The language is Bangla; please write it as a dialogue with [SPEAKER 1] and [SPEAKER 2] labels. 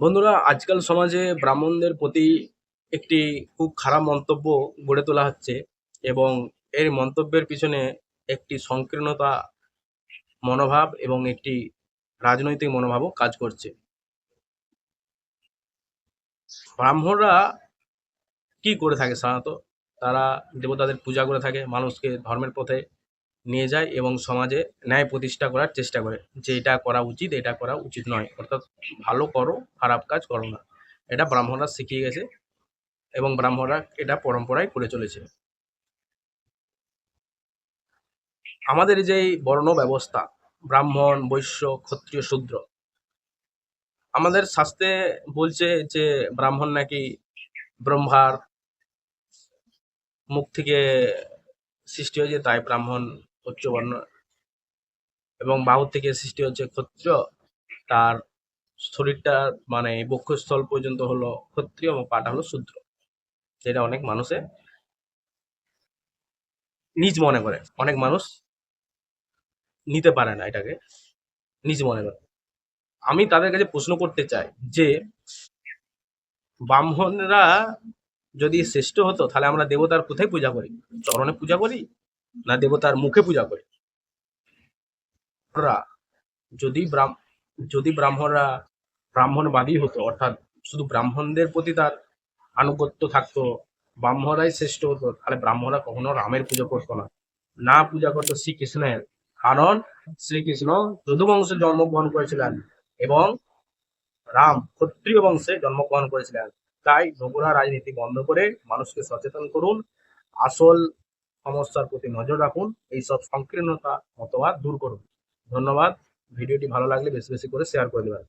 [SPEAKER 1] বন্ধুরা, আজকাল সমাজে ব্রাহ্মণদের প্রতি একটি খুব খারাপ মন্তব্য গড়ে তোলা হচ্ছে এবং এর মন্তব্যের পিছনে একটি সংকীর্ণতা মনোভাব এবং একটি রাজনৈতিক মনোভাবও কাজ করছে। ব্রাহ্মণরা কি করে থাকে সাধারণত? তারা দেবতাদের পূজা করে থাকে, মানুষকে ধর্মের পথে নিয়ে যায় এবং সমাজে ন্যায় প্রতিষ্ঠা করার চেষ্টা করে যে এটা করা উচিত, এটা করা উচিত নয়। অর্থাৎ ভালো করো, খারাপ কাজ করো না। এটা ব্রাহ্মণরা শিখিয়ে গেছে এবং ব্রাহ্মণরা এটা পরম্পরায় করে চলেছে। আমাদের যে বর্ণ ব্যবস্থা, ব্রাহ্মণ, বৈশ্য, ক্ষত্রিয়, শূদ্র, আমাদের শাস্ত্রে বলছে যে ব্রাহ্মণ নাকি ব্রহ্মার মুখ থেকে সৃষ্টি হয়েছে, তাই ব্রাহ্মণ উচ্চবর্ণ এবং বাহুর থেকে সৃষ্টি হচ্ছে ক্ষত্রিয় তার শরীরটা মানে বক্ষস্থল পর্যন্ত হলো ক্ষত্রিয় এবং পাটা হলো শূদ্র, যেটা অনেক মানুষে নিজ মনে করে। অনেক মানুষ নিতে পারে না এটাকে, নিজ মনে করে। আমি তাদের কাছে প্রশ্ন করতে চাই যে, ব্রাহ্মণরা যদি শ্রেষ্ঠ হতো, তাহলে আমরা দেবতার কোথায় পূজা করি? চরণে পূজা করি? না দেবতার মুখে পূজা করি। যদি যদি ব্রাহ্মণরা ব্রাহ্মণবাদী হতো, অর্থাৎ শুধু ব্রাহ্মণদের প্রতি তার আনুগত্য থাকতো ব্রাহ্মণরাই শ্রেষ্ঠ হতো, তাহলে ব্রাহ্মণরা কখনো রামের পুজো করতো না। না পূজা করতো শ্রীকৃষ্ণের, কারণ শ্রীকৃষ্ণ যদু বংশে জন্মগ্রহণ করেছিলেন এবং রাম ক্ষত্রিয় বংশে জন্মগ্রহণ করেছিলেন। তাই নোংরা রাজনীতি বন্ধ করে মানুষকে সচেতন করুন। আসল সমস্যার প্রতি নজর রাখুন এইসব সংকীর্ণতা মতবাদ দূর করুন। ধন্যবাদ। ভিডিওটি ভালো লাগলে বেশি বেশি করে শেয়ার করে দেবেন।